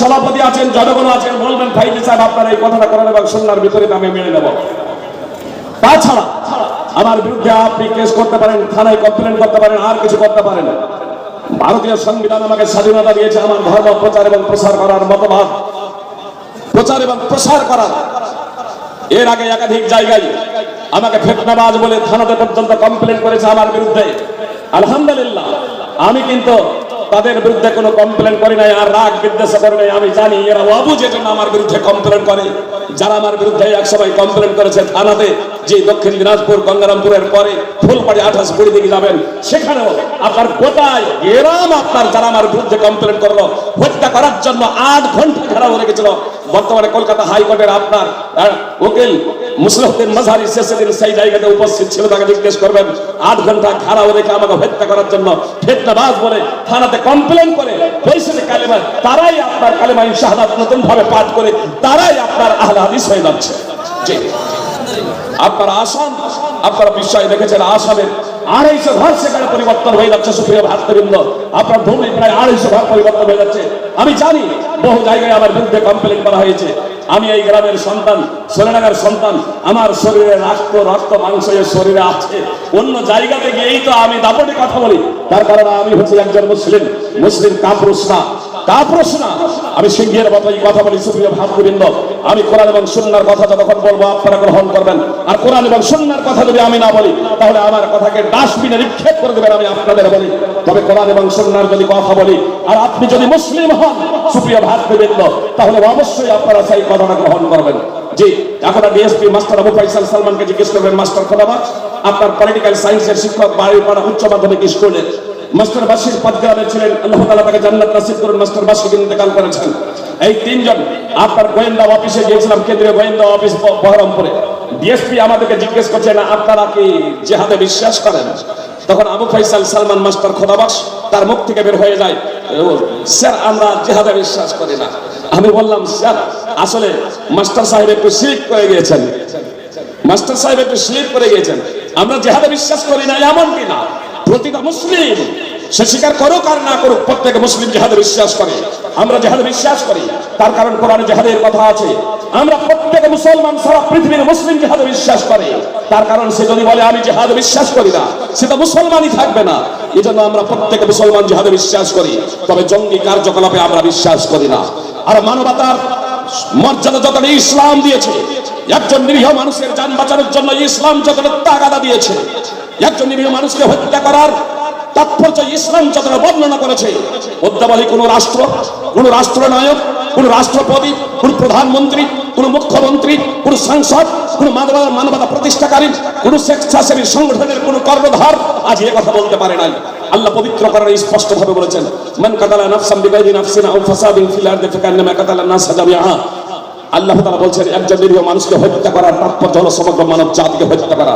সভাপতি আছেন, জনগণ বলবেন কথাটা এবং আমি মেনে তাছাড়া আমার বিরুদ্ধে আপনি কেস করতে পারেন, থানায় কমপ্লেন করতে পারেন, আর কিছু করতে পারেন ভারতীয় সংবিধান আমাকে স্বাধীনতা দিয়েছে আমার ধর্ম, প্রচার এবং প্রসার করার মতবাদ। প্রচার এবং প্রসার করার। এর আগে একাধিক জায়গায় আমাকে ফেতনাবাজ বলে থানাতে পর্যন্ত কমপ্লেন করেছে আমার বিরুদ্ধে। আলহামদুলিল্লাহ, আমি কিন্তু তাদের বিরুদ্ধে কোনো কমপ্লেন করি নাই, আর রাগ বিদ্বেষ করে নাই, আমি জানি এরা অবুঝে জন্য আমার বিরুদ্ধে কমপ্লেন করে। যারা আমার বিরুদ্ধে এক সময় কমপ্লেন করেছে থানাতে যে দক্ষিণ দিনাজপুর, গঙ্গারামপুরের পরে ফুলবাড়ি আঠাশ কুড়ি দিকে যাবেন, সেখানেও আপনার গোটায় এরাম আপনার যারা আমার বিরুদ্ধে কমপ্লেন করল, হত্যা করার জন্য আট ঘণ্টা ঘেরাও রেখেছিল বর্তমানে কলকাতা হাইকোর্টের আপনার উকিল মুসলিহদ্দিন মাঝারি শেষে দিন সেই জায়গাতে উপস্থিত ছিল, তাকে জিজ্ঞেস করবেন, আট ঘণ্টা ঘেরাও রেখে আমাকে হত্যা করার জন্য ফেতনাবাজ বলে থানাতে কমপ্লেন করে পরিষদে কালেমা, তারাই আপনার কালেমা শাহাদাত নতুন ভাবে পাঠ করে তারাই আপনার আহলে হাদিস হয়ে যাচ্ছে। জি। আপনার আসাম আপনারা বিশ্বাস দেখেছেন আসামের আড়াইশো ঘর সেখানে পরিবর্তন হয়ে যাচ্ছে, সুপ্রিয় ভারতবৃন্দ আপনার ভূমি প্রায় আড়াইশো ঘর পরিবর্তন হয়ে যাচ্ছে। আমি জানি বহু জায়গায় আমার বিরুদ্ধে কমপ্লেন করা হয়েছে। আমি এই গ্রামের সন্তান, সোলেনাগার সন্তান। আমার শরীরে রক্ত রক্ত মাংস এর শরীরে আছে। অন্য জায়গাতে গিয়েই তো আমি দাপটে কথা বলি। তার কারণ আমি হচ্ছি একজন মুসলিম। মুসলিম কাপুরুষ না কাপুরুষ না। আমি সিংহের মতো কথা বলি, সুপ্রিয় আমি কোরআন এবং সুন্নার কথা যতক্ষণ বলব, আপনারা গ্রহণ করবেন। আর কোরআন এবং সুন্নার কথা যদি আমি না বলি, তাহলে আমার কথাকে ডাস্টবিনে নিক্ষেপ করে দেবেন আমি আপনাদের বলি। তবে কোরআন এবং সুন্নার যদি কথা বলি, আর আপনি যদি মুসলিম হন, সুপ্রিয় ভাতৃবৃন্দ তাহলে অবশ্যই আপনারা সেই কথাটা গ্রহণ করবেন। জি, এখন ডিএসপি মাস্টার আবু ফাইসাল সালমানকে জিজ্ঞেস করবেন, মাস্টার খোদাবাদ আপনার পলিটিক্যাল সায়েন্সের শিক্ষক বাড়িপাড়া উচ্চ মাধ্যমিক স্কুলের মাস্টার বাসির পাদগ্রামে ছিলেন আল্লাহ তাআলা তাকে জান্নাত নসিব করুন মাস্টার বাসির ইন্তেকাল করেছেন। এই তিনজন, আপনার গোয়েন্দা অফিসে গিয়েছিলাম, কেন্দ্রীয় গোয়েন্দা অফিস বহরমপুরে। ডিএসপি আমাদেরকে জিজ্ঞেস করছেন আপনারা কি জেহাদে বিশ্বাস করেন? তখন আবু ফাইসাল সালমান, মাস্টার খোদাবাস, তার মুখ থেকে বের হয়ে যায় স্যার, আমরা জেহাদে বিশ্বাস করি না। আমি বললাম, স্যার, আসলে মাস্টার সাহেব একটু সিলিপ করে গিয়েছেন। মাস্টার সাহেব একটু স্লিপ করে গিয়েছেন। আমরা জেহাদে বিশ্বাস করি না এমন কি না। প্রতিটা মুসলিম, সে স্বীকার করুক আর না করুক, প্রত্যেক মুসলিম জেহাদে বিশ্বাস করে। আমরা জেহাদে বিশ্বাস করি, তার কারণ কোরআনে জেহাদের কথা আছে। আমরা প্রত্যেক মুসলমান সারা পৃথিবীর মুসলিম জেহাদে বিশ্বাস করে। তার কারণ সে যদি বলে, আমি জেহাদে বিশ্বাস করি না, সে তো মুসলমানই থাকবে না। এই জন্য আমরা প্রত্যেক মুসলমান জেহাদে বিশ্বাস করি, তবে জঙ্গি কার্যকলাপে আমরা বিশ্বাস করি না। আর মানবতার মর্যাদা যতটা ইসলাম দিয়েছে, একজন নিরীহ মানুষের যান বাঁচানোর জন্য ইসলাম যতটা তাগাদা দিয়েছে একজন নিরীহ মানুষকে হত্যা করার তাৎপর্য ইসলাম যতটা বর্ণনা করেছে অদ্যাবধি কোন রাষ্ট্র, কোন রাষ্ট্রনায়ক, কোন রাষ্ট্রপতি, কোন প্রধানমন্ত্রী, কোন মুখ্যমন্ত্রী, কোন সাংসদ, কোন মানবতা মানবতা প্রতিষ্ঠাকারী, কোন স্বেচ্ছাসেবী সংগঠনের কোন কর্ণধার আজ এ কথা বলতে পারে নাই। আল্লাহ পবিত্র করার স্পষ্ট ভাবে বলেছেন, মান কাতালা নাফসাম বিগাইরি নাফসিন আও ফাসাদিন ফিল আরদি ফাকান্নামা কাতালা নাস জামিআ আল্লাহ তাআলা বলছেন, একজন নিরীহ মানুষকে হত্যা করার তাৎপর্য হলো সমগ্র মানব জাতিকে হত্যা করা।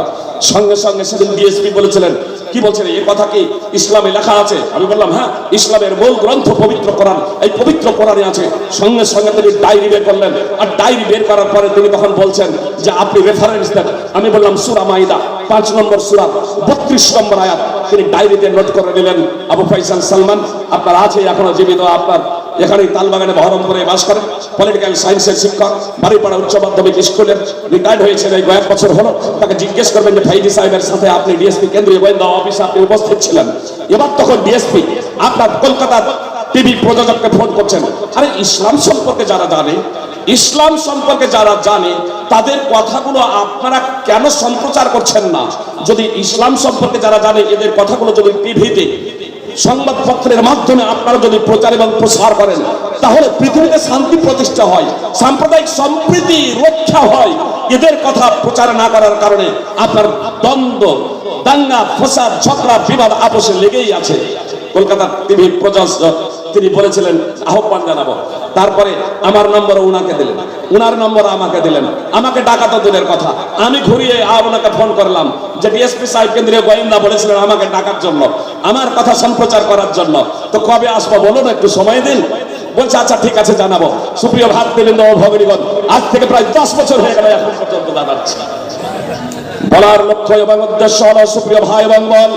সঙ্গে সঙ্গে সেদিন ডিএসপি বলেছিলেন, কি বলছেন এই কথা কি ইসলামে লেখা আছে? আমি বললাম হ্যাঁ ইসলামের মূল গ্রন্থ পবিত্র কোরআন, এই পবিত্র কোরআনে আছে। সঙ্গে সঙ্গে তিনি ডায়েরি বের করলেন, আর ডায়েরি বের করার পরে তিনি তখন বলছেন যে, আপনি রেফারেন্স দেন। আমি বললাম, সুরা মাইদা পাঁচ নম্বর সুরা, বত্রিশ নম্বর আয়াত। তিনি ডায়েরিতে নোট করে নিলেন, আবু ফাইসাল সালমান, আপনার আছে, এখনও জীবিত, আপনার এখানেই তালবাগানে বহরমপুরে বাস করেন পলিটিক্যাল সায়েন্সের শিক্ষক, বাড়িপাড়া উচ্চ মাধ্যমিক স্কুলের রিটায়ার্ড হয়েছেন। এই কয়েক বছর হলো তাকে জিজ্ঞেস করবেন যে ফাইজি সাহেবের সাথে আপনি ডিএসপি কেন্দ্রীয় গোয়েন্দা অফিসে আপনি উপস্থিত ছিলেন? এবার তখন ডিএসপি আপনার কলকাতার টিভি প্রযোজককে ফোন করছেন। আরে, ইসলাম সম্পর্কে যারা জানে, ইসলাম সম্পর্কে যারা জানে, তাদের কথাগুলো আপনারা কেন সম্প্রচার করছেন না? যদি ইসলাম সম্পর্কে যারা জানে, এদের কথাগুলো যদি টিভিতে সংবাদপত্রের মাধ্যমে আপনারা যদি প্রচার এবং প্রসার করেন, তাহলে পৃথিবীতে শান্তি প্রতিষ্ঠা হয়, সাম্প্রদায়িক সম্প্রীতি রক্ষা হয়। এদের কথা প্রচার না করার কারণে আপনার দ্বন্দ্ব, দাঙ্গা, ফসাদ, ঝগড়া, বিবাদ আপোষে লেগেই আছে। কলকাতার টিভি প্রযোজক তিনি বলেছিলেন, আহ্বান জানাব। তারপরে আমার নম্বর উনাকে দিলেন। উনার নম্বর আমাকে দিলেন। আমাকে ডাকা তো দূরের কথা। আমি ঘুরিয়ে আপনাকে ফোন করলাম যে ডিএসপি সাহেব কেন্দ্রীয় গোয়েন্দা বলেছিলেন আমাকে ডাকার জন্য, আমার কথা সম্প্রচার করার জন্য। তো কবে আসব বলুন একটু সময় দিন। বলছে আচ্ছা ঠিক আছে, জানাব। সুপ্রিয় ভাত দিলেন ভগনীগণ, আজ থেকে প্রায় দশ বছর হয়ে গেল এখন পর্যন্ত জানাচ্ছি বলার লক্ষ্য এবং উদ্দেশ্য হলো সুপ্রিয় ভাই এবং বোন,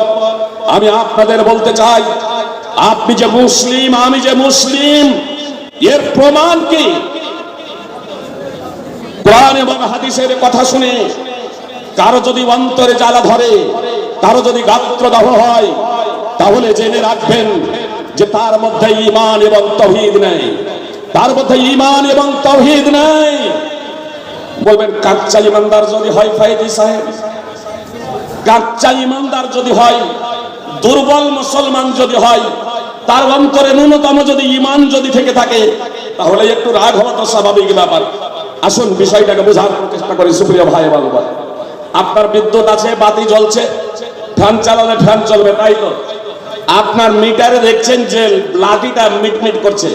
আমি আপনাদের বলতে চাই আপনি যে মুসলিম, আমি যে মুসলিম, এর প্রমাণ কি? কোরআন এবং হাদিসের কথা শুনে কারও যদি অন্তরে জ্বালা ধরে, কারও যদি গাত্রদাহ হয়, তাহলে জেনে রাখবেন যে তার মধ্যে ইমান এবং তহিদ নেই। তার মধ্যে ইমান এবং তহিদ নেই। বলবেন কাচ্চা ইমানদার যদি হয় ফাইদি সাহেব? কাচ্চা ইমানদার যদি হয় দুর্বল মুসলমান যদি হয়, তার অন্তরে ন্যূনতম যদি ইমান যদি থেকে থাকে, তাহলে একটু রাগ হওয়া তো স্বাভাবিক ব্যাপার। আসুন বিষয়টাকে বোঝার চেষ্টা করি, সুপ্রিয় ভাই এবং বোন। আপনার বিদ্যুৎ আছে, বাতি জ্বলছে, ফ্যান চালালে ফ্যান চলবে, তাই তো? আপনার মিটারে দেখছেন যে লাঠিটা মিটমিট করছে,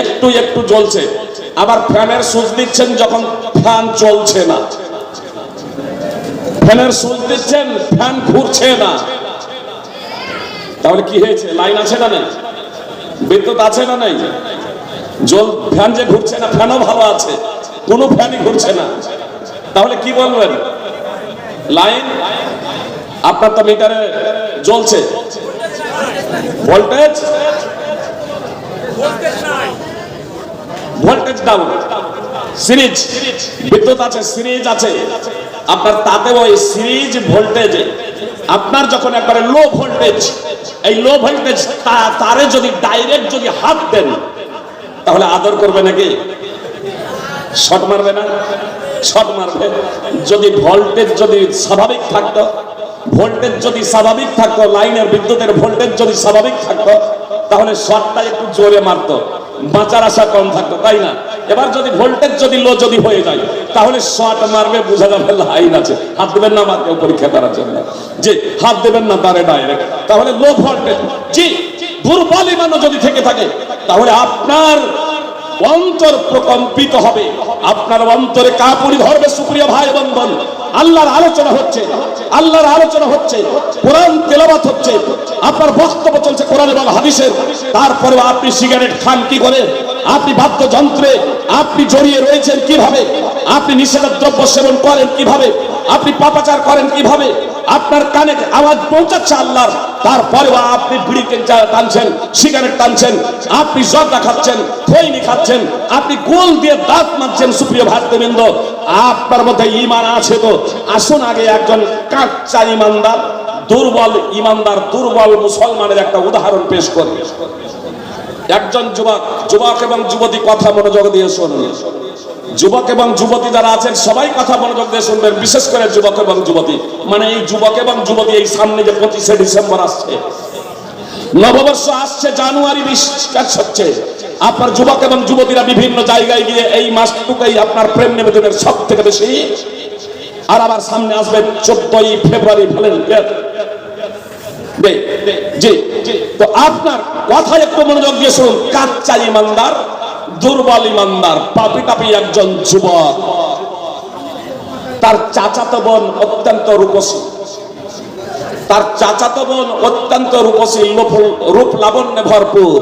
একটু একটু জ্বলছে, আবার ফ্যানের সুইচ দিচ্ছেন যখন ফ্যান চলছে না। ফ্যানের সুইচ দিচ্ছেন, ফ্যান ঘুরছে না। তাহলে কি হয়েছে? লাইন আছে না নাই? বিদ্যুৎ আছে না নাই? জল ফ্যান যে ঘুরছে না, ফ্যানও ভালো আছে। কোনো ফ্যানই ঘুরছে না। তাহলে কি বলবেন? লাইন? আপনার তো মিটারে জ্বলছে। ভোল্টেজ? ভোল্টেজ ডাউন সিরিজ, বিদ্যুৎ আছে, সিরিজ আছে। আপনার তাতে ওই সিরিজ ভোল্টেজে। আপনার যখন একবারে লো ভোল্টেজ এই লো ভোল্টেজ তারে যদি ডাইরেক্ট যদি হাত দেন, তাহলে আদর করবে নাকি? শট মারবে না? শট মারবে। যদি ভোল্টেজ যদি স্বাভাবিক থাকতো ভোল্টেজ যদি স্বাভাবিক থাকতো, লাইনের বিদ্যুতের ভোল্টেজ যদি স্বাভাবিক থাকতো, তাহলে শটটা একটু জোরে মারতো। বাঁচার আশা কম থাকতো, তাই না? এবার যদি ভোল্টেজ যদি লো যদি হয়ে যায়, তাহলে শট মারবে, বোঝা যাবে লাইন আছে। হাত দেবেন না আমার কেউ পরীক্ষা করার জন্য। যে হাত দেবেন না, তারে ডাইরেক্ট তাহলে লো ভোল্টেজ জি, দুর্বল ইমানও যদি থেকে থাকে, তাহলে আপনার অন্তর প্রকম্পিত হবে। আপনার অন্তরে কাপুরি ধরবে সুপ্রিয় ভাই এবং বোন আল্লাহর আলোচনা হচ্ছে, আল্লাহর আলোচনা হচ্ছে, কোরআন তেলাবাত হচ্ছে। আপনার বক্তব্য চলছে কোরআন এবং হাদিসের। তারপরে আপনি সিগারেট খান কি করে? আপনি বাদ্যযন্ত্রে, আপনি জড়িয়ে রয়েছেন কীভাবে? আপনি নিষেধ দ্রব্য সেবন করেন কীভাবে? আপনি পাপাচার করেন কীভাবে? আপনার কানে আওয়াজ পৌঁছাচ্ছে আল্লাহর। তারপরেও আপনি বিড়ি টেন- টানছেন, সিগারেট টানছেন, আপনি জর্দা খাচ্ছেন খৈনি খাচ্ছেন, আপনি গোল দিয়ে দাঁত মারছেন, সুপ্রিয় ভারতবৃন্দ আপনার মধ্যে ইমান আছে তো? আসুন আগে একজন কাচ্চা ইমানদার দুর্বল ইমানদার দুর্বল মুসলমানের একটা উদাহরণ পেশ করি। একজন যুবক যুবক এবং যুবতী কথা মনোযোগ দিয়ে শুনুন। যুবক এবং যুবতী যারা আছেন, সবাই কথা মনোযোগ দিয়ে শুনবেন, বিশেষ করে যুবক এবং যুবতী। মানে এই যুবক এবং যুবতী এই সামনে যে পঁচিশে ডিসেম্বর আসছে, নববর্ষ আসছে, জানুয়ারি বিশ্বাস হচ্ছে আপনার যুবক এবং যুবতীরা বিভিন্ন জায়গায় গিয়ে এই মাসটুকাই আপনার প্রেম নিবেদনের সব থেকে বেশি। আর আবার সামনে আসবে চোদ্দই ফেব্রুয়ারি ভ্যালেন্টাইন জি তো আপনার কথা একটু মনোযোগ দিয়ে শুনুন কাচ্চা ইমানদার দুর্বল ইমানদার, পাপি টাপি একজন যুবক। তার চাচাতো বোন অত্যন্ত রূপসী। তার চাচাতো বোন অত্যন্ত রূপসী রূপ লাবণ্যে ভরপুর।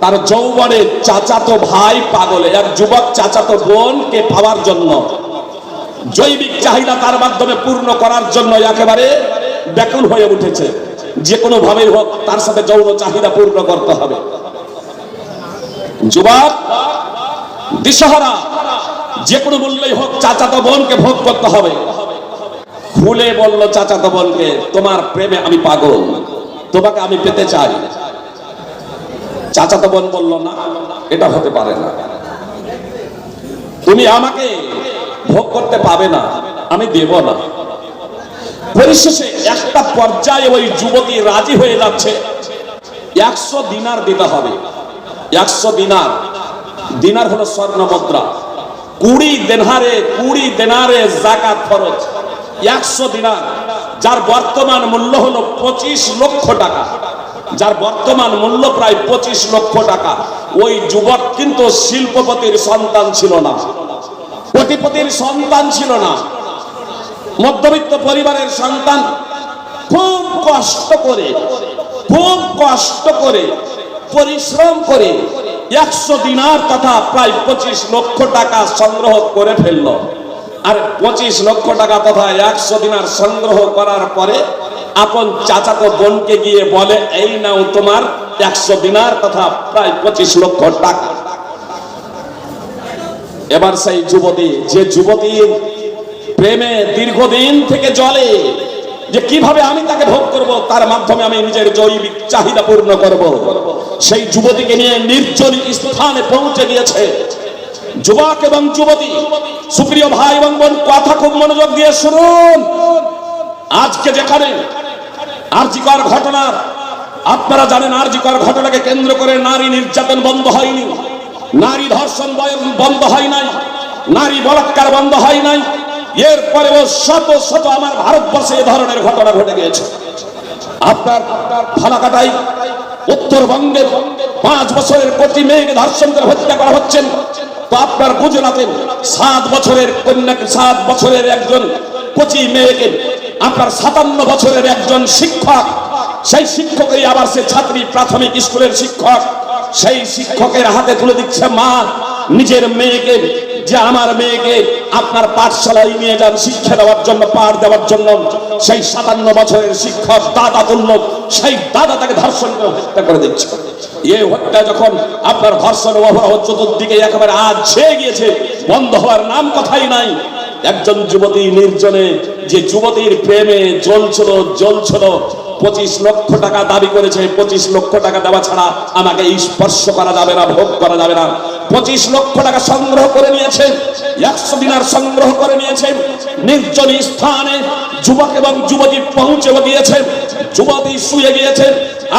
তার যৌবনে চাচাতো ভাই পাগলে, এক যুবক চাচাতো বোনকে পাওয়ার জন্য, জৈবিক চাহিদা তার মাধ্যমে পূর্ণ করার জন্য একেবারে ব্যাকুল হয়ে উঠেছে। যে কোনো ভাবেই হোক, তার সাথে যৌন চাহিদা পূর্ণ করতে হবে। যুবক, দিশহারা যে কোনো মূল্যই হোক চাচাতো বোনকে ভোগ করতে হবে। খুলে বলল চাচাতো বোনকে, তোমার প্রেমে আমি পাগল, তোমাকে আমি পেতে চাই। চাচাতো বোন বলল, না, এটা হতে পারে না। তুমি আমাকে ভোগ করতে পাবে না, আমি দেব না। পরিশেষে একটা পর্যায়ে ওই যুবতী রাজি হয়ে যাচ্ছে। একশো দিনার দিতে হবে। একশো দিনার। দিনার হলো স্বর্ণ মুদ্রা। কুড়ি দেনারে কুড়ি দেনারে জাকাত খরচ একশো দিনার। যার বর্তমান মূল্য হলো পঁচিশ লক্ষ টাকা। যার বর্তমান মূল্য প্রায় পঁচিশ লক্ষ টাকা। ওই যুবক কিন্তু শিল্পপতির সন্তান ছিল না। কোটিপতির সন্তান ছিল না। মধ্যবিত্ত পরিবারের সন্তান খুব কষ্ট করে, খুব কষ্ট করে পরিশ্রম করে একশো দিনার তথা প্রায় পঁচিশ লক্ষ টাকা সংগ্রহ করে ফেলল। আর পঁচিশ লক্ষ টাকা তথা একশো দিনার সংগ্রহ করার পরে আপন চাচাতো বোনকে গিয়ে বলে, এই নাও তোমার একশো দিনার তথা প্রায় পঁচিশ লক্ষ টাকা। এবার সেই যুবতী, যে যুবতীর প্রেমে দীর্ঘদিন থেকে জলে যে কীভাবে আমি তাকে ভোগ করব, তার মাধ্যমে আমি নিজের জৈবিক চাহিদা পূর্ণ করব। সেই যুবতীকে নিয়ে নির্জন স্থানে পৌঁছে গিয়েছে। যুবক এবং যুবতী, সুপ্রিয় ভাই এবং বোন, কথা খুব মনোযোগ দিয়ে শুনুন। আজকে যেখানে আরজিকর ঘটনার আপনারা জানেন আরজিকর ঘটনাকে কেন্দ্র করে নারী নির্যাতন বন্ধ হয়নি। নারী ধর্ষণ বন্ধ হয় নাই। নারী বলাৎকার বন্ধ হয় নাই। এরপরেও শত শত আমার ভারতবর্ষে এ ধরনের ঘটনা ঘটে গিয়েছে। আপনার ফালাকাটাই উত্তরবঙ্গের পাঁচ বছরের প্রতি মেয়েকে ধর্ষণ করে হত্যা করা হচ্ছেন। তো আপনার গুজরাতে সাত বছরের কন্যাকে সাত বছরের একজন কচি মেয়েকে আপনার সাতান্ন বছরের একজন শিক্ষক, সেই শিক্ষকই আবার সে ছাত্রী প্রাথমিক স্কুলের শিক্ষক। সেই শিক্ষকের হাতে তুলে দিচ্ছে মা, নিজের মেয়েকে, যে আমার মেয়েকে আপনার পাঠশালায় নিয়ে যান, শিক্ষা দেওয়ার জন্য পার দেওয়ার জন্য। সেই সাতান্ন বছরের শিক্ষক দাদা তুল্য, সেই দাদা তাকে ধর্ষণ হত্যা করে দিচ্ছে। এ হত্যা যখন আপনার ধর্ষণ অপরাহ চতুর্দিকে একেবারে আজ ছেয়ে গিয়েছে, বন্ধ হওয়ার নাম কথাই নাই। একজন যুবতী নির্জনে, যে যুবতীর প্রেমে জ্বলছিল জ্বলছিল পঁচিশ লক্ষ টাকা দাবি করেছে পঁচিশ লক্ষ টাকা দেওয়া ছাড়া আমাকে স্পর্শ করা যাবে না, ভোগ করা যাবে না। পঁচিশ লক্ষ টাকা সংগ্রহ করে নিয়েছে, একশো দিনার সংগ্রহ করে নিয়েছে। নির্জন স্থানে যুবক এবং যুবতী পৌঁছে গিয়েছে, যুবতী শুয়ে গিয়েছে,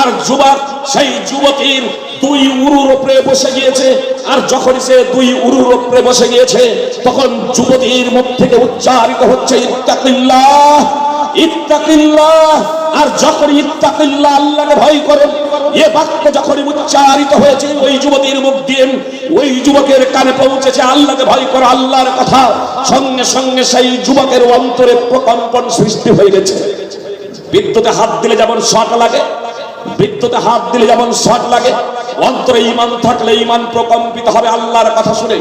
আর যুবক সেই যুবতীর দুই উরুর ওপরে বসে গিয়েছে, আর যখন সে দুই উরুর ওপরে বসে গিয়েছে, তখন যুবতীর মুখ থেকে উচ্চারিত হচ্ছে ইত্তাকিল্লাহ, আর যখন ইত্তাকিল্লাহ আল্লাহকে ভয় করে, এ বাক্য যখন উচ্চারিত হয়েছে, ওই যুবতীর মুখ দিয়ে, ওই যুবকের কানে পৌঁছেছে, আল্লাহকে ভয় করো আল্লাহর কথা। সঙ্গে সঙ্গে সেই যুবকের অন্তরে প্রকম্পন সৃষ্টি হয়ে গেছে। বিদ্যুতে হাত দিলে যেমন শট লাগে বিদ্যুতে হাত দিলে যেমন শট লাগে, অন্তরে ইমান থাকলে ইমান প্রকম্পিত হবে আল্লাহর কথা শুনে।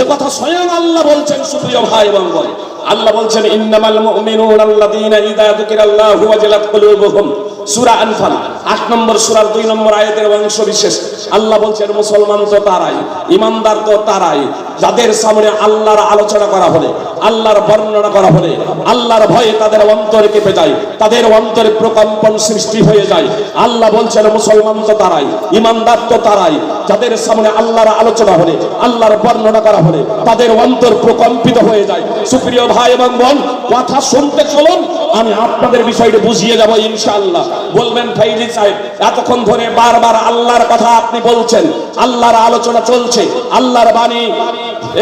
এ কথা স্বয়ং আল্লাহ বলছেন, সুপ্রিয় ভাই এবং বোন। আল্লাহ বলছেন, ইন্নামাল মুমিনুন আল্লাযীনা ইযা যুকিরাল্লাহু ওয়াজিলাত কুলুবুহুম। সূরা আনফাল। 8 নম্বর সূরার 2 নম্বর আয়াতের অংশ বিশেষ। আল্লাহ বলছেন মুসলমান তো তারাই, ইমানদার তো তারাই, যাদের সামনে আল্লাহর আলোচনা করা হলে, আল্লাহর বর্ণনা করা হলে, আল্লাহর ভয়ে তাদের অন্তরে কেঁপে যায়, তাদের অন্তরে প্রকম্পন সৃষ্টি হয়ে যায়। আল্লাহ বলছেন মুসলমান তো তারাই, ইমানদার তো তারাই, যাদের সামনে আল্লাহর আলোচনা হলে, আল্লাহর বর্ণনা করা হলে, তাদের অন্তর প্রকম্পিত হয়ে যায়। সুপ্রিয় ভাই এবং বোন, কথা শুনতে চলুন, আমি আপনাদের বিষয়টা বুঝিয়ে যাব ইনশাআল্লাহ। বলবেন ফাইজি সাহেব এতক্ষণ ধরে বারবার আল্লাহর কথা আপনি বলছেন আল্লাহর আলোচনা চলছে আল্লাহর বাণী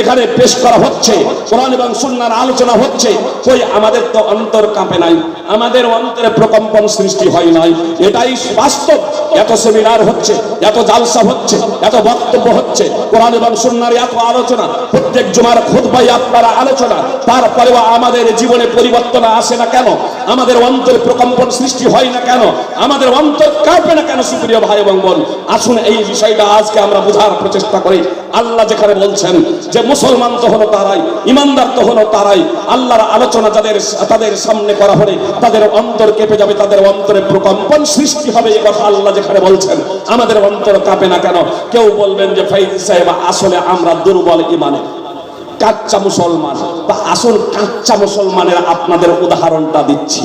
এখানে পেশ করা হচ্ছে, কোরআন এবং সুন্নাহর আলোচনা হচ্ছে, কই আমাদের তো অন্তর কাঁপে নাই, আমাদের অন্তরে প্রকম্পন সৃষ্টি হয় নাই। এটাই বাস্তব, এত সেমিনার হচ্ছে, এত জালসা হচ্ছে, এত বক্তব্য হচ্ছে, কোরআন এবং সুন্নাহর এত আলোচনা, প্রত্যেক জুমার খুতবাই আপনারা আলোচনা, তারপরেও আমাদের জীবনে পরিবর্তন আসে না কেন? আমাদের অন্তরে প্রকম্পন সৃষ্টি হয় না কেন? আমাদের অন্তর কাঁপে না কেন, সুপ্রিয় ভাই এবং বোন? আসুন এই বিষয়টা আজকে আমরা বোঝার প্রচেষ্টা করি। আল্লাহ যেখানে বলছেন যে মুসলমান তো হলো তারাই, ইমানদার তো হলো তারাই, আল্লাহর আলোচনা যাদের তাদের সামনে করা হলে তাদের অন্তর কেঁপে যাবে, তাদের অন্তরে প্রকম্পন সৃষ্টি হবে, এই কথা আল্লাহ যেখানে বলছেন, আমাদের অন্তর কাঁপে না কেন? কেউ বলবেন যে ফাইজ সাহেব, আসলে আমরা দুর্বল ইমানে। কাচ্চা মুসলমান, বা আসল কাচ্চা মুসলমানের আপনাদের উদাহরণটা দিচ্ছি।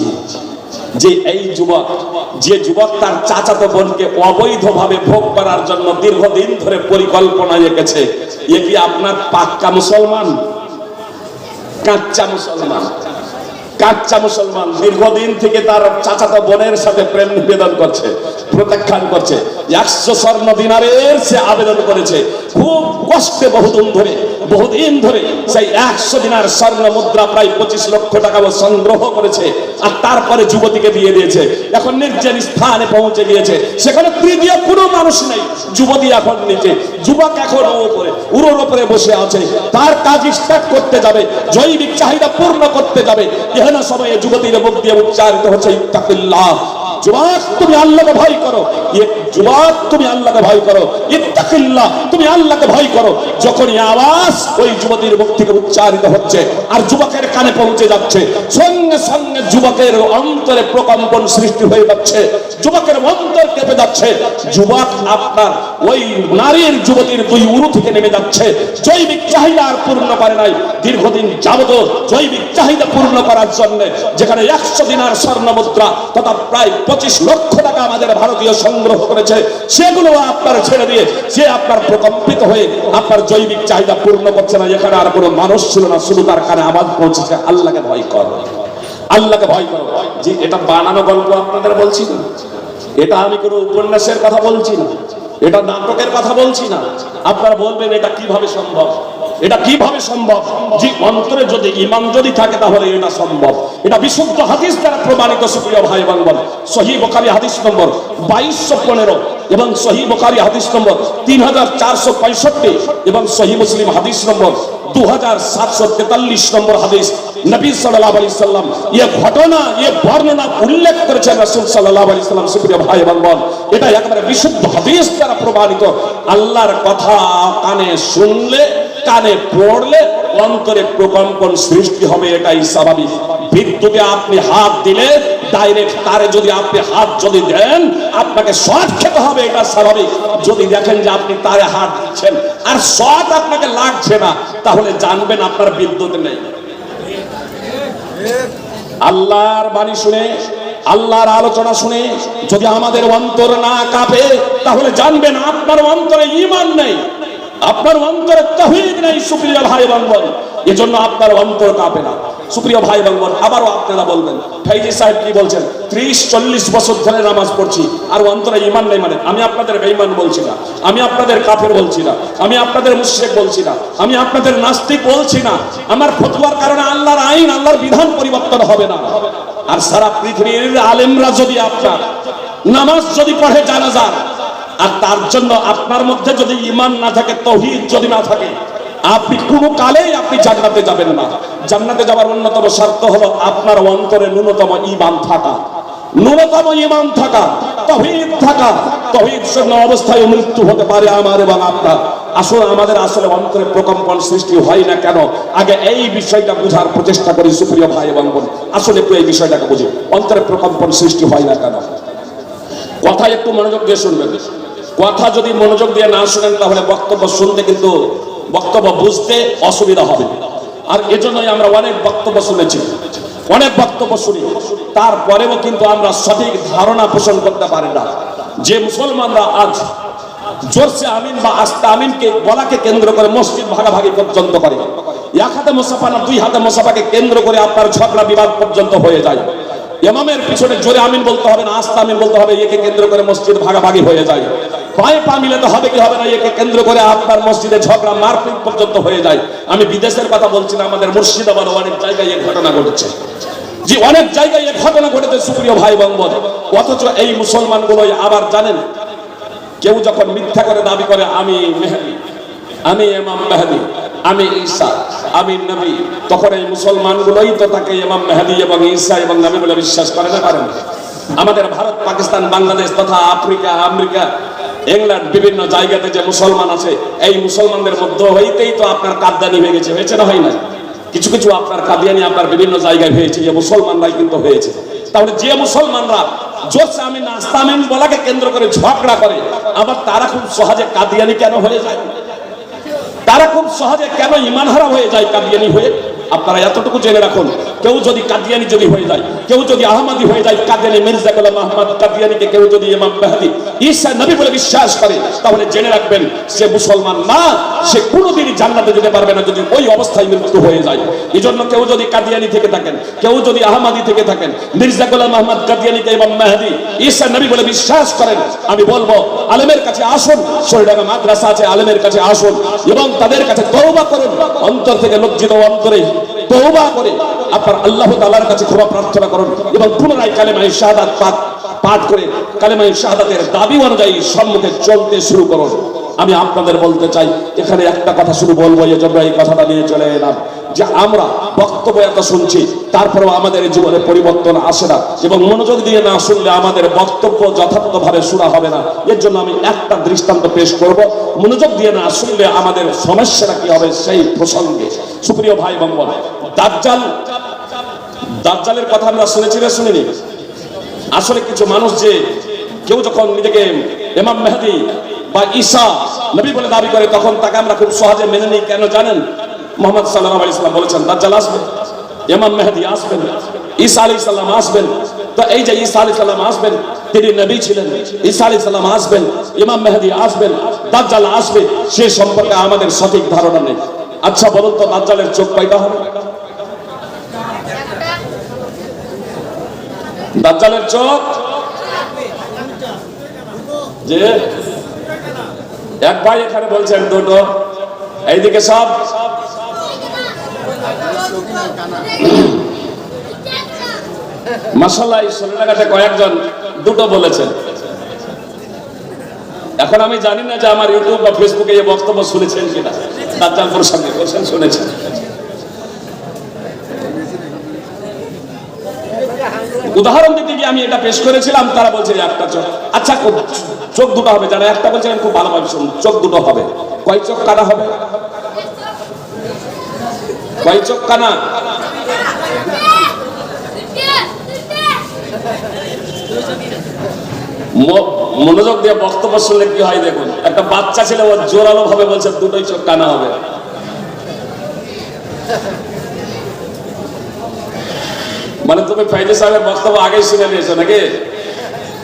যে এই যুবক, যে যুবক তার চাচাতো বোনকে অবৈধভাবে ভোগ করার জন্য দীর্ঘদিন ধরে পরিকল্পনা রেখেছে এ কি আপনার পাক্কা মুসলমান? কাচ্চা মুসলমান। কাচ্চা মুসলমান দীর্ঘদিন থেকে তার চাচাতো বোনের সাথে প্রেম নিবেদন করছে, প্রত্যাখ্যান করছে। একশো স্বর্ণ দিনারের সে আবেদন করেছে। খুব কষ্টে বহুদিন ধরে বহুদিন ধরে সেই একশো দিনার স্বর্ণ মুদ্রা প্রায় পঁচিশ লক্ষ টাকা সংগ্রহ করেছে, আর তারপরে যুবতীকে দিয়ে দিয়েছে। এখন নির্জন স্থানে পৌঁছে গিয়েছে। সেখানে তৃতীয় কোনো মানুষ নেই। যুবতী এখন নিচে। যুবক এখন উপরে উড়োর উপরে বসে আছে। তার কাজ স্টার্ট করতে যাবে, জৈবিক চাহিদা পূর্ণ করতে যাবে। এখানে সময়ে যুবতীর মুখ দিয়ে উচ্চারিত হচ্ছে, ইত্তাকিল্লাহ। যুবক, তুমি আল্লাহকে ভয় করো। এ যুবক তুমি আল্লাহকে ভয় করো ইত্তাকিল্লাহ তুমি আল্লাহকে ভয় করো। যখন এই আওয়াজ ওই যুবতীর মুখ থেকে উচ্চারিত হচ্ছে আর যুবকের কানে পৌঁছে যাচ্ছে, সঙ্গে সঙ্গে যুবকের অন্তরে প্রকম্পন সৃষ্টি হয়ে যাচ্ছে, যুবকের অন্তর কেঁপে যাচ্ছে। যুবক আপনার ওই নারীর যুবতীর দুই উরু থেকে নেমে যাচ্ছে। জৈবিক চাহিদা আর পূর্ণ করে নাই। দীর্ঘদিন যাবত জৈবিক চাহিদা পূর্ণ করার জন্য যেখানে একশো দিনার স্বর্ণ মুদ্রা তথা প্রায় পঁচিশ লক্ষ টাকা আমাদের ভারতীয় সংগ্রহ করেছে, সেগুলো আপনার ছেড়ে দিয়ে সে আপনার প্রকম্পিত হয়ে আপনার জৈবিক চাহিদা পূর্ণ করছে না যেখানে আর কোনো মানুষ ছিল না, শুধু তার কানে আওয়াজ পৌঁছেছে। আল্লাহকে ভয় করো। আল্লাহকে ভয় করো। যে এটা বানানো গল্প আপনাদের বলছি না। এটা আমি কোনো উপন্যাসের কথা বলছি না। এটা নাটকের কথা বলছি না। আপনারা বলবেন, এটা কীভাবে সম্ভব? এটা কীভাবে সম্ভব? যে অন্তরে যদি ইমান যদি থাকে, তাহলে এটা সম্ভব। এটা বিশুদ্ধ হাদিস দ্বারা প্রমাণিত, সুপ্রিয় ভাই এবং বোন সহি বোখারি হাদিস নম্বর বাইশশো পনেরো এবং সহি বোখারি হাদিস নম্বর তিন হাজার চারশো পঁয়ষট্টি এবং সহি মুসলিম হাদিস নম্বর দু হাজার সাতশো তেতাল্লিশ নম্বর হাদিস। নবী সাল্লাহ আলি সাল্লাম ইয়ে ঘটনা ইয়ে বর্ণনা উল্লেখ করেছেন রাসুল সাল্লাহ আলি সাল্লাম সুপ্রিয় ভাই এবং বোন এটা একেবারে বিশুদ্ধ হাদিস দ্বারা প্রমাণিত। আল্লাহর কথা কানে শুনলে, কানে পড়লে অন্তরে প্রকম্পন সৃষ্টি হবে, এটাই স্বাভাবিক। বিদ্যুতে আপনি হাত দিলে ডাইরেক্ট তারে যদি আপনি হাত যদি দেন, আপনাকে শর্ট খেতে হবে, এটা স্বাভাবিক। যদি দেখেন যে আপনি তারে হাত দিচ্ছেন, আর শর্ট আপনাকে লাগছে না, তাহলে জানবেন আপনার বিদ্যুৎ নেই। আল্লাহর বাণী শুনে আল্লাহর আলোচনা শুনে যদি আমাদের অন্তর না কাঁপে, তাহলে জানবেন আপনার অন্তরে ইমান নেই, আপনার অন্তরে তহিদ নেই, সুপ্রিয় ভাই বাঙ্গন এজন্য আপনার অন্তর কাঁপে না। সুপ্রিয় ভাই বাঙ্গন আবারও আপনারা বলবেন ফাইজি সাহেব কি বলছেন? ত্রিশ, চল্লিশ বছর ধরে নামাজ পড়ছি, আর অন্তরে ইমান নেই মানে আমি আপনাদের বেঈমান বলছি না, আমি আপনাদের কাফের বলছি না, আমি আপনাদের মুশরিক বলছি না, আমি আপনাদের নাস্তিক বলছি না। আমার ফতোয়ার কারণে আল্লাহর আইন, আল্লাহর বিধান পরিবর্তন হবে না। আর সারা পৃথিবীর আলেমরা যদি আপনার নামাজ যদি পড়ে জানাজার, আর তার জন্য আপনার মধ্যে যদি ইমান না থাকে, তহিদ যদি না থাকে আপনি কোনো কালেই আপনি জান্নাতে যাবেন না। জান্নাতে যাওয়ার অন্যতম শর্ত হলো আপনার অন্তরে ন্যূনতম ইমান থাকা। ন্যূনতম ইমান থাকা, তহিদ থাকা। তহিদ শূন্য অবস্থায় মৃত্যু হতে পারে আমার এবং আপনার। আসলে আমাদের আসলে অন্তরে প্রকম্পন সৃষ্টি হয় না কেন? আগে এই বিষয়টা বোঝার প্রচেষ্টা করি সুপ্রিয় ভাই এবং বোন। আসলে একটু এই বিষয়টাকে বুঝি। অন্তরে প্রকম্পন সৃষ্টি হয় না কেন? কথা একটু মনোযোগ দিয়ে শুনবেন। কথা যদি মনোযোগ দিয়ে না শুনেন, তাহলে বক্তব্য শুনতে কিন্তু বক্তব্য বুঝতে অসুবিধা হবে। আর এজন্যই আমরা অনেক বক্তব্য শুনেছি। অনেক বক্তব্য শুনি। তারপরেও কিন্তু আমরা সঠিক ধারণা পোষণ করতে পারি না। যে মুসলমানরা আজ জোরসে আমিন বা আস্তা আমিনকে, বলাকে কেন্দ্র করে মসজিদ ভাগাভাগি পর্যন্ত করে। এক হাতে মোসাফা না, দুই হাতে মোসাফাকে কেন্দ্র করে আপনার ঝগড়া বিবাদ পর্যন্ত হয়ে যায়। ইমামের পিছনে জোরে আমিন বলতে হবে না, আস্তা আমিন বলতে হবে, একে কেন্দ্র করে মসজিদ ভাগাভাগি হয়ে যায়। পায়ে পা মিলাতে হবে কি হবে না, একে কেন্দ্র করে আপনার মসজিদে ঝগড়া, মারপিট পর্যন্ত হয়ে যায়। আমি বিদেশের কথা বলছি না, আমাদের মুর্শিদাবাদ অনেক জায়গায় এই ঘটনা ঘটেছে। যে অনেক জায়গায় এই ঘটনা ঘটেছে, সুপ্রিয় ভাই বঙ্গবন্ধ অথচ এই মুসলমানগুলোই আবার জানেন, কেউ যখন মিথ্যা করে দাবি করে, আমি মেহেদি, আমি এমাম মেহেদি, আমি ঈসা, আমি নবী, তখন এই মুসলমানগুলোই তো তাকে এমাম মেহেদি এবং ঈসা এবং নবী বলে বিশ্বাস করে না পারেন আমাদের ভারত, পাকিস্তান, বাংলাদেশ তথা আফ্রিকা, আমেরিকা ইংল্যান্ড বিভিন্ন জায়গাতে যে মুসলমান আছে, এই মুসলমানদের মধ্য হইতেই তো আপনার কাদ্দানি হয়ে গেছে, হয়েছে না হয় না কিছু কিছু আপনার কাদিয়ানি আপনার বিভিন্ন জায়গায় হয়েছে, যে মুসলমানরাই কিন্তু হয়েছে। তাহলে যে মুসলমানরা জোরসে আমি নাস্তামিন বলাকে কেন্দ্র করে ঝগড়া করে, আবার তারা খুব সহজে কাদিয়ানি কেন হয়ে যায়? তারা খুব সহজে কেন ইমান হারা হয়ে যায় কাদিয়ানি হয়ে? আপনারা এতটুকু জেনে রাখুন। কেউ যদি কাদিয়ানি যদি হয়ে যায়, কেউ যদি আহমদি হয়ে যায় কাদিয়ানি মির্জা গোলাম আহমদ কাদিয়ানিকে কেউ যদি ইমাম মেহাদি, ঈসা নবী বলে বিশ্বাস করে, তাহলে জেনে রাখবেন, সে মুসলমান না, সে কোনোদিনই জান্নাতে যেতে পারবে না যদি ওই অবস্থায় মৃত্যু হয়ে যায়। এই জন্য কেউ যদি কাদিয়ানি থেকে থাকেন, কেউ যদি আহমদি থেকে থাকেন, মির্জা গোলাম আহমদ কাদিয়ানিকে ইমাম মেহাদি, ঈসা নবী বলে বিশ্বাস করেন, আমি বলব, আলেমের কাছে আসুন শরীরাঙ্গা মাদ্রাসা আছে, আলেমের কাছে আসুন, এবং তাদের কাছে তওবা করুন, অন্তর থেকে লজ্জিত অন্তরে তওবা করে আপনার আল্লাহ তাআলার কাছে ক্ষমা প্রার্থনা করুন এবং পুনরায় কালেমায়ে শাহাদাত পাঠ পাঠ করে কালেমায়ে শাহাদাতের দাবি অনুযায়ী সম্মুখে চলতে শুরু করুন। আমি আপনাদের বলতে চাই, এখানে একটা কথা শুধু বলব, এই জন্য এই কথাটা নিয়ে চলে এলাম। যে আমরা বক্তব্য এত শুনছি, তারপরেও আমাদের জীবনে পরিবর্তন আসে না এবং মনোযোগ দিয়ে না শুনলে আমাদের বক্তব্য যথার্থভাবে শোনা হবে না। এর জন্য আমি একটা দৃষ্টান্ত পেশ করব, মনোযোগ দিয়ে না শুনলে আমাদের সমস্যাটা কি হবে সেই প্রসঙ্গে। সুপ্রিয় ভাই এবং দাজ্জাল, দাজ্জালের কথা আমরা শুনেছি না শুনিনি? আসলে কিছু মানুষ যে কেউ যখন নিজেকে ইমাম মেহেদি বা ঈসা নবী বলে দাবি করে, তখন তাকে আমরা খুব সহজে মেনে নিই। কেন জানেন? মোহাম্মদ সাল্লাল্লাহু আলাইহি সাল্লাম বলেছেন, দাজ্জাল আসবে ইমাম মেহেদি আসবেন, ঈসা আলাইহিস সালাম আসবেন। তো এই যে ঈসা আলাইহিস সাল্লাম আসবেন, তিনি নবী ছিলেন, ঈসা আলাইহিস সাল্লাম আসবেন, ইমাম মেহেদি আসবেন, দাজ্জাল আসবে, সে সম্পর্কে আমাদের সঠিক ধারণা নেই। আচ্ছা বলুন তো দাজ্জালের চোখ কয়টা হবে? দাজ্জালের চোখ? যে? এক ভাই এখানে বলছেন, দুটো। এইদিকে সব? মাসাল্লাহ এই সোনাঘাটে কয়েকজন দুটো বলেছেন। এখন আমি জানি না যে আমার ইউটিউব বা ফেসবুকে এই বক্তব্য শুনেছেন কিনা। দাজ্জাল প্রসঙ্গে বলছেন শুনেছেন। উদাহরণ দিতে গিয়ে আমি এটা পেশ করেছিলাম, তারা বলছে একটা চোখ আচ্ছা চোখ দুটো হবে, যারা একটা বলছিলেন খুব ভালোভাবে শুনুন, চোখ দুটো হবে। কয় চোখ কানা হবে? কয় চোখ কানা? মনোযোগ দিয়ে বক্তব্য শুনলে কি হয় দেখুন? একটা বাচ্চা ছেলে, ও জোরালো ভাবে বলছে, দুটোই চোখ টানা হবে। মানে তুমি ফাইজে সাহেবের বক্তব্য আগেই শুনে নিয়েছো নাকি?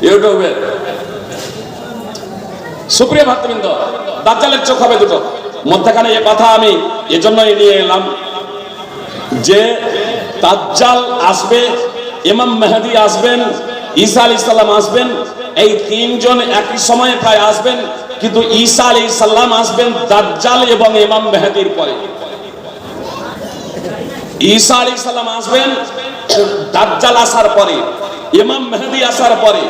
ইউটিউবে। সুপ্রিয় ভাতৃবৃন্দ দাজ্জালের চোখ হবে দুটো। মধ্যখানে এ কথা আমি এজন্যই নিয়ে এলাম যে দাজ্জাল আসবে, ইমাম মেহেদি আসবেন, ঈসা আলী সাল্লাম আসবেন এই তিনজন একই সময়ে প্রায় আসবেন, কিন্তু ঈসা আলী সাল্লাম আসবেন দাজ্জাল এবং ইমাম মেহেদির পরে। ঈসা আলী সাল্লাম আসবেন, দাজ্জাল আসার পরে, ইমাম মেহেদি আসার পরে,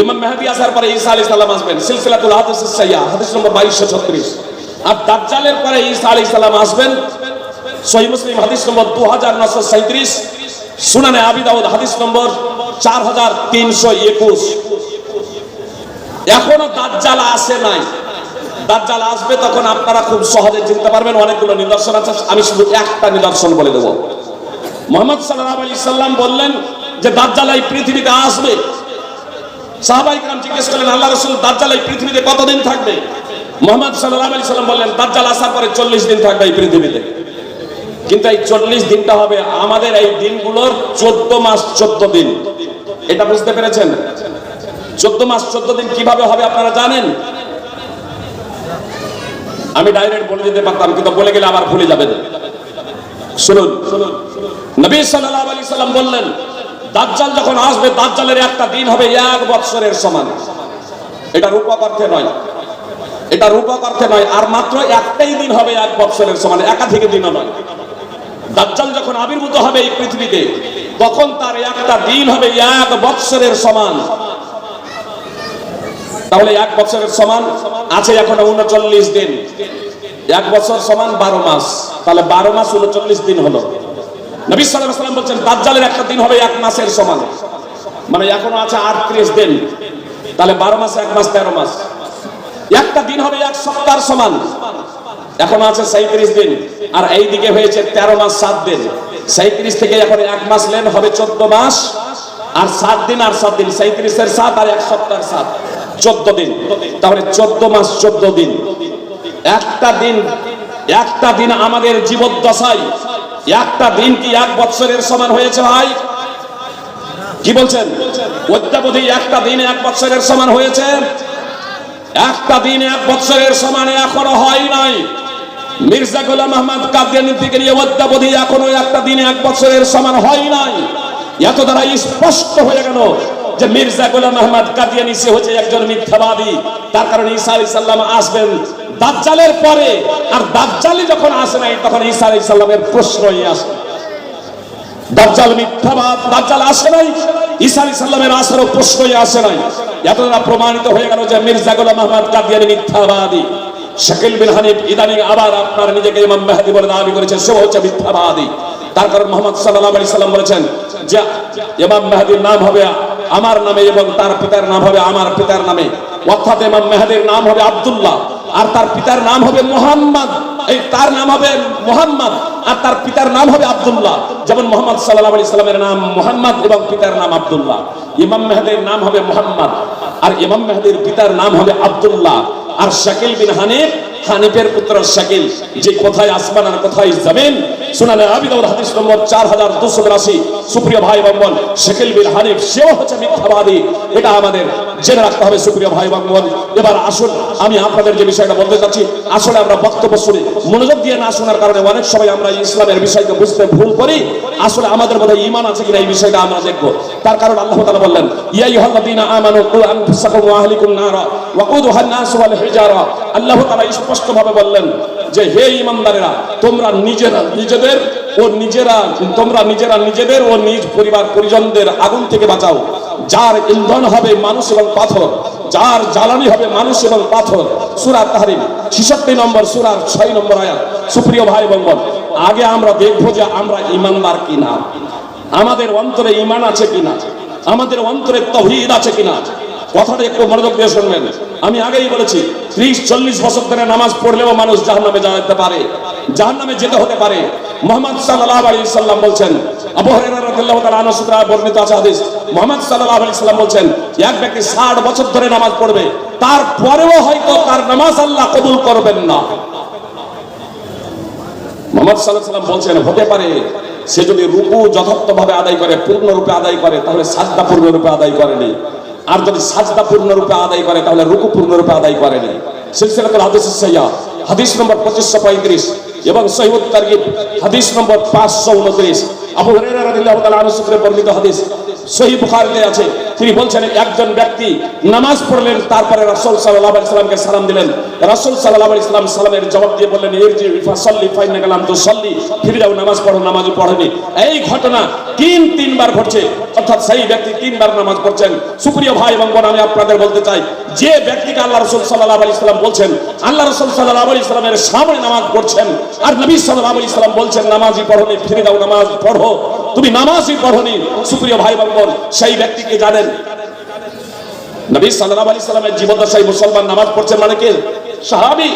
ইমাম মেহেদি আসার পরে ঈসা আলী সাল্লাম আসবেন। সিলসিলাতুল হাদিস সাইয়া হাদিস নম্বর 2236 আর দাজ্জালের পরে ঈসা আলী সাল্লাম আসবেন, সহিহ মুসলিম হাদিস নম্বর 2937 সুনানে আবি দাউদ হাদিস নম্বর চার হাজার তিনশো একুশ। এখনও দাজ্জাল আসে নাই। দাজ্জাল আসবে তখন আপনারা খুব সহজে চিনতে পারবেন অনেকগুলো নিদর্শন আছে। আমি শুধু একটা নিদর্শন বলে দেব। মোহাম্মদ সাল্লাহ আলী সাল্লাম বললেন যে, দাজ্জাল এই পৃথিবীতে আসবে? সাহাবাই কাম জিজ্ঞেস করলেন, আল্লাহ রসুল, দাজ্জাল এই পৃথিবীতে কতদিন থাকবে? মোহাম্মদ সাল্লাহ আলী সাল্লাম বললেন, দাজ্জাল আসার পরে চল্লিশ দিন থাকবে এই পৃথিবীতে। কিন্তু এই চল্লিশ দিনটা হবে আমাদের এই দিনগুলোর চোদ্দ মাস চোদ্দ দিন। এটা বুঝতে পেরেছেন? 14 মাস 14 দিন কীভাবে হবে আপনারা জানেন? আমি ডাইরেক্ট বলে দিতে পারতাম, কিন্তু বলে গেলে আবার ভুলে যাবেন। শুনুন। নবী সাল্লাল্লাহু আলাইহি সাল্লাম বললেন, দাজ্জাল যখন আসবে, দাজ্জালের একটা দিন হবে এক বৎসরের সমান। এটা রূপক অর্থে নয়। এটা রূপক অর্থে নয়, আর মাত্র একটাই দিন হবে এক বৎসরের সমান, একাধিক দিনও নয়। দাজ্জাল যখন আবির্ভূত হবে এই পৃথিবীতে তখন তার একটা দিন হবে এক বৎসরের সমান। তাহলে এক বছরের সমান? আছে এখন উনচল্লিশ দিন। এক বছর সমান বারো মাস। তাহলে বারো মাস উনচল্লিশ দিন হলো। নবী সাল্লাল্লাহু বলছেন, দাজ্জালের একটা দিন হবে এক মাসের সমান। মানে এখনও আছে আটত্রিশ দিন। তাহলে বারো মাস, এক মাস, তেরো মাস। একটা দিন হবে এক সপ্তাহ সমান। এখন আছে সাঁত্রিশ দিন, আর এই দিকে হয়েছে তেরো মাস, সাত দিন। সাঁত্রিশ থেকে এখন এক মাস লেন হবে চোদ্দ মাস, আর সাত দিন, আর সাত দিন। সাঁত্রিশের সাত আর এক সপ্তাহের সাত। চোদ্দ দিন। তাহলে চোদ্দ মাস, চোদ্দ দিন। একটা দিন একটা দিন আমাদের জীবদ্দশায়, একটা দিন কি এক বৎসরের সমান হয়েছে ভাই? কি বলছেন? অদ্যাবধি একটা দিন এক বৎসরের সমান হয়েছে? একটা দিন এক বছরের সমান এখনও হয় নাই। মির্জা গোলাম আহমদ কাদিয়ানি থেকে নিয়ে অদ্যাবধি এখনও একটা দিন এক বছরের সমান হয় নাই। এত দ্বারা স্পষ্ট হয়ে গেল যে মির্জা গোলাম আহমদ কাদিয়ানি সে হচ্ছে একজন মিথ্যাবাদী। তার কারণে ঈসা আলাইহিস আসবেন। দাজ্জালের পরে, আর দাজ্জালি যখন আসে নাই, তখন ঈসা আলাইহিস প্রশ্নই আসে। দাজ্জাল মিথ্যাবাদ দাজ্জাল আসে নাই। ঈসা আলাইহিস সালামের আসারও প্রশ্নই আসে নাই। এত দ্বারা প্রমাণিত হয়ে গেল যে মির্জা গোলাম আহমদ কাদিয়ানি মিথ্যাবাদী। শাকিল বিন হানিফ ইদানিং আবার আপনার নিজেকে ইমাম মেহাদি বলে দাবি করেছে সে হচ্ছে মিথ্যাবাদী। তার কারণ মোহাম্মদ সাল্লাল্লাহু আলাইহি সাল্লাম বলেছেন যে, ইমাম মেহাদির নাম হবে আমার নামে এবং তার পিতার নাম হবে আমার পিতার নামে। অর্থাৎ ইমাম মেহাদির নাম হবে আব্দুল্লাহ, আর তার পিতার নাম হবে মোহাম্মদ। এই তার নাম হবে মোহাম্মদ আর তার পিতার নাম হবে আবদুল্লাহ। যেমন মোহাম্মদ সাল্লাহ আলি সাল্লামের নাম মোহাম্মদ এবং পিতার নাম আবদুল্লাহ। ইমাম মেহাদের নাম হবে মোহাম্মদ আর ইমাম মেহাদের পিতার নাম হবে আবদুল্লাহ। আর শাকিল বিন হানিফ হানিফের পুত্র শাকিল, যে কোথায় আসমান আর কোথায় জমিন? শুনানে আবি দাউদ হাদিস নম্বর চার হাজার দুশো বিরাশি। সুপ্রিয় ভাই বোন, শাকিল বিন হানিফ, সেও হচ্ছে মিথ্যাবাদী। এটা আমাদের জেনে রাখতে হবে, সুপ্রিয় ভাই বোন। এবার আসুন, আমি আপনাদের যে বিষয়টা বলতে চাচ্ছি, আসলে আমরা বক্তব্য শুনি। মনোযোগ দিয়ে না শোনার কারণে অনেক সময় আমরা ইসলামের বিষয়কে বুঝতে ভুল করি। আসলে আমাদের মধ্যে ঈমান আছে কিনা এই বিষয়টা আমরা দেখব। তার কারণ আল্লাহ তাআলা বললেন, ইয়া আইয়ুহাল্লাযীনা আমানু কু আনফুসাকুম ওয়া আহলিকুম নারা ওয়াকুদুহা আন-নাস ওয়াল হিজারা। আল্লাহ তাআলা স্পষ্টভাবে বললেন যে, হে ঈমানদারেরা তোমরা নিজেরা, নিজেদের ও নিজেরা, তোমরা নিজেরা নিজেদের ও নিজ পরিবার, পরিজনদের আগুন থেকে বাঁচাও। যার ইন্ধন হবে মানুষ এবং পাথর, যার জ্বালানি হবে মানুষ এবং পাথর। সূরা তাহরিম 66 নম্বর সুরার ছয় নম্বর আয়াত। সুপ্রিয় ভাই বোন আগে আমরা দেখব যে আমরা ঈমানদার কিনা। আমাদের অন্তরে ঈমান আছে কিনা? আমাদের অন্তরে তহিদ আছে কিনা? কথাটা একটু মনোযোগ দিয়ে শুনবেন। আমি আগেই বলেছি, ত্রিশ, চল্লিশ বছর ধরে নামাজ পড়লেও মানুষ জাহান্নামে যেতে পারে, জাহান্নামে যেতে হতে পারে। মোহাম্মদ সাল্লাল্লাহু আলাইহি সাল্লাম বলছেন এক ব্যক্তি 60 বছর ধরে নামাজ পড়বে, তারপরেও হয়তো তার নামাজ আল্লাহ কবুল করবেন না। মোহাম্মদ বলছেন, হতে পারে সে যদি রুকু যথার্থভাবে আদায় করে, পূর্ণরূপে আদায় করে, তাহলে সাজদা পূর্ণরূপে আদায় করেনি। আর যদি সাজদা পূর্ণরূপে আদায় করে, তাহলে রুকু পূর্ণরূপে আদায় করেনি সিলসিলাতুল হাদিস সাইয়া হাদিস নম্বর 2535 এবং সহিহ তারগিব হাদিস নম্বর 529 আবু হুরায়রা রাদিয়াল্লাহু তাআলা আনহু সূত্রে বর্ণিত হাদিস, সহিহ বুখারীতে আছে তিনি বলছেন, একজন ব্যক্তি নামাজ পড়লেন, তারপরে রাসূল সাল্লাল্লাহু আলাইহি সাল্লামকে সালাম দিলেন। রাসূল সাল্লাল্লাহু আলাইহি সাল্লাম সালামের জবাব দিয়ে বললেন ইরজি ফাসাল্লি ফাইন্নাকা লাম তুসাল্লি, ফিরে যাও, নামাজ পড়ো নামাজ পড়েনি। এই ঘটনা তিন, তিনবার ঘটছে। অর্থাৎ সেই ব্যক্তি তিনবার নামাজ পড়ছেন। সুপ্রিয় ভাই এবং বোন, আমি আপনাদের বলতে চাই, যে ব্যক্তিকে আল্লাহ রসুল সাল্লাহ আলি সাল্লাম বলছেন, আল্লাহ রসুল সাল্লাহ আলি সাল্লামের সামনে নামাজ পড়ছেন। আর নবী সাল্লাহ আলি সাল্লাম বলছেন, নামাজই পড়নি, ফিরে দাও নামাজ পড়ো। তুমি নামাজই পড়নি। সুপ্রিয় ভাই বোন, সেই ব্যক্তিকে জানেন নবী সাল্লাল্লাহু আলাইহি সাল্লামের জীবদ্দশায় মুসলমান নামাজ পড়ছে মানে কে? সাহাবী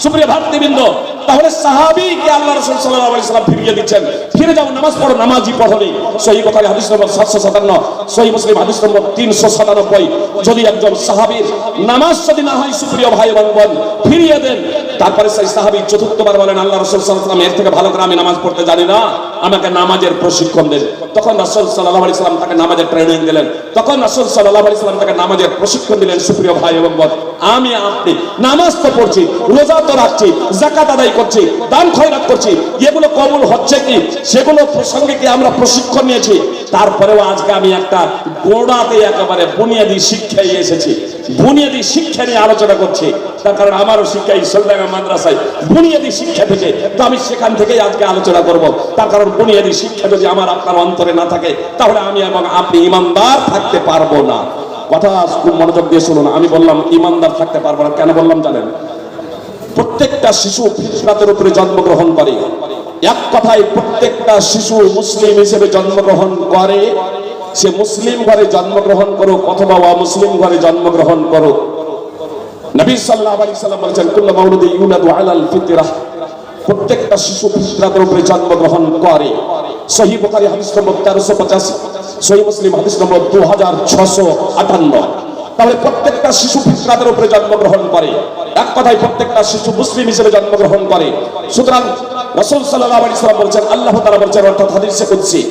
সুপ্রিয় ভাতৃবৃন্দ তাহলে সাহাবিকে আল্লাহ রাসূল সাল্লাল্লাহু আলাইহি সাল্লাম ফিরিয়ে দিচ্ছেন? ফিরে যাও, নামাজ পড়ো, নামাজই পড়োনি সহি বুখারী হাদিস নম্বর 757 সহি মুসলিম হাদিস নম্বর 397 যদি একজন সাহাবীর নামাজ যদি না হয়, সুপ্রিয় ভাই এবং বোন, ফিরিয়ে দেন। তারপরে সেই সাহাবী চতুর্থবার বলেন, আল্লাহ রাসূল সাল্লাম এর থেকে ভালো করে আমি নামাজ পড়তে জানি না। আমাকে নামাজের প্রশিক্ষণ দেন। তখন রাসূল সাল্লাল্লাহু আলাইহি সাল্লাম তাকে নামাজের ট্রেনিং দিলেন। তখন রাসূল সাল্লাল্লাহু আলাইহি সাল্লাম তাকে নামাজের প্রশিক্ষণ দিলেন, সুপ্রিয় ভাই এবং বোন। আমি আপনি নামাজ তো পড়ছি রোজা তো রাখছি জাকাত আদায় করছি, দান খয়রাত করছি। এগুলো কবুল হচ্ছে কি? সেগুলো প্রসঙ্গে কি আমরা প্রশিক্ষণ নিয়েছি? তারপরেও আজকে আমি একটা গোড়াতে একেবারে বুনিয়াদি শিক্ষায় এসেছি। বুনিয়াদি শিক্ষা নিয়ে আলোচনা করছি। তার কারণ আমারও শিক্ষা সোলডাঙ্গা মাদ্রাসায় বুনিয়াদি শিক্ষা থেকে, তো আমি সেখান থেকেই আজকে আলোচনা করব। তার কারণ বুনিয়াদি শিক্ষা যদি আমার আপনার অন্তরে না থাকে, তাহলে আমি এবং আপনি ইমানদার থাকতে পারব না। কথা খুব মনোযোগ দিয়ে শুনুন। আমি বললাম, ইমানদার থাকতে পারব না। কেন বললাম জানেন? প্রত্যেকটা শিশু ফিতরাতের উপরে জন্মগ্রহণ করে। এক কথায়, প্রত্যেকটা শিশু মুসলিম হিসেবে জন্মগ্রহণ করে। সে মুসলিম ঘরে জন্মগ্রহণ করো অথবা অমুসলিম ঘরে জন্মগ্রহণ করুক। নবী সাল্লাল্লাহু আলাইহি সাল্লাম বলেছেন, কুল্লু মাউলুদি ইউলাদু আলাল ফিতরাহ প্রত্যেকটা শিশু ফিতরাতের উপরে জন্মগ্রহণ করে। সহিহ বুখারী হাদিস নম্বর 1385 সহিহ মুসলিম হাদিস নম্বর 2658 তাহলে প্রত্যেকটা শিশু ফিতরাতের উপরে জন্মগ্রহণ করে। এক কথায় প্রত্যেকটা শিশু মুসলিম হিসেবে জন্মগ্রহণ করে। সুতরাং রাসূল সাল্লাল্লাহু আলাইহি সাল্লাম বলেছেন, আল্লাহ তাআলা বলেছেন, অর্থাৎ হাদিসে কুদসি,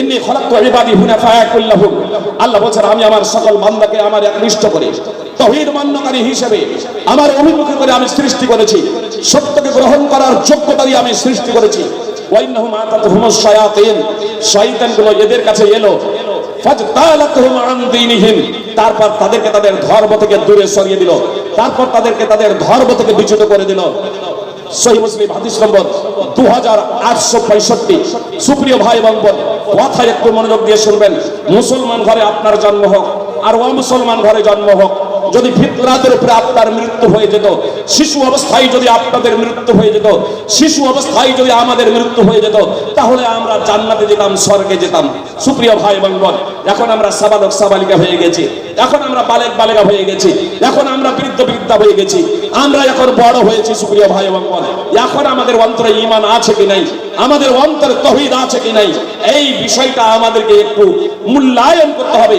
ইন্নী খলাকতু ইবাদি হুনাফায়া কুল্লাহুম আল্লাহ বলেছেন, আমি আমার সকল বান্দাকে আমার একনিষ্ঠ করে, তৌহিদ মান্যকারী হিসেবে আমার অভিমুখী করে আমি সৃষ্টি করেছি। সত্যকে গ্রহণ করার যোগ্যতা দিয়ে আমি সৃষ্টি করেছি। এদের কাছে এলো। তারপর তাদেরকে তাদের ধর্ম থেকে দূরে সরিয়ে দিল। তারপর তাদেরকে তাদের ধর্ম থেকে বিচ্যুত করে দিল। মুসলিম নম্বর দু সুপ্রিয় ভাই একটু মনোযোগ দিয়ে শুনবেন। মুসলমান ঘরে আপনার জন্ম হোক, আর অমুসলমান ঘরে জন্ম হোক। যদি ফিতরাতের উপরে আপনার মৃত্যু হয়ে যেত, শিশু অবস্থায় যদি আপনাদের মৃত্যু হয়ে যেত, শিশু অবস্থায় যদি আমাদের মৃত্যু হয়ে যেত, তাহলে আমরা জান্নাতে যেতাম, স্বর্গে যেতাম। সুপ্রিয় ভাই এবং বোন, এখন আমরা সাবালক সাবালিকা হয়ে গেছি। এখন আমরা বালেক বালেকা হয়ে গেছি। এখন আমরা বৃদ্ধ বৃদ্ধা হয়ে গেছি। আমরা এখন বড় হয়েছি, সুপ্রিয় ভাই এবং বোন। এখন আমাদের অন্তরে ইমান আছে কি নাই? আমাদের অন্তরে তহিদ আছে কি নাই? এই বিষয়টা আমাদেরকে একটু মূল্যায়ন করতে হবে।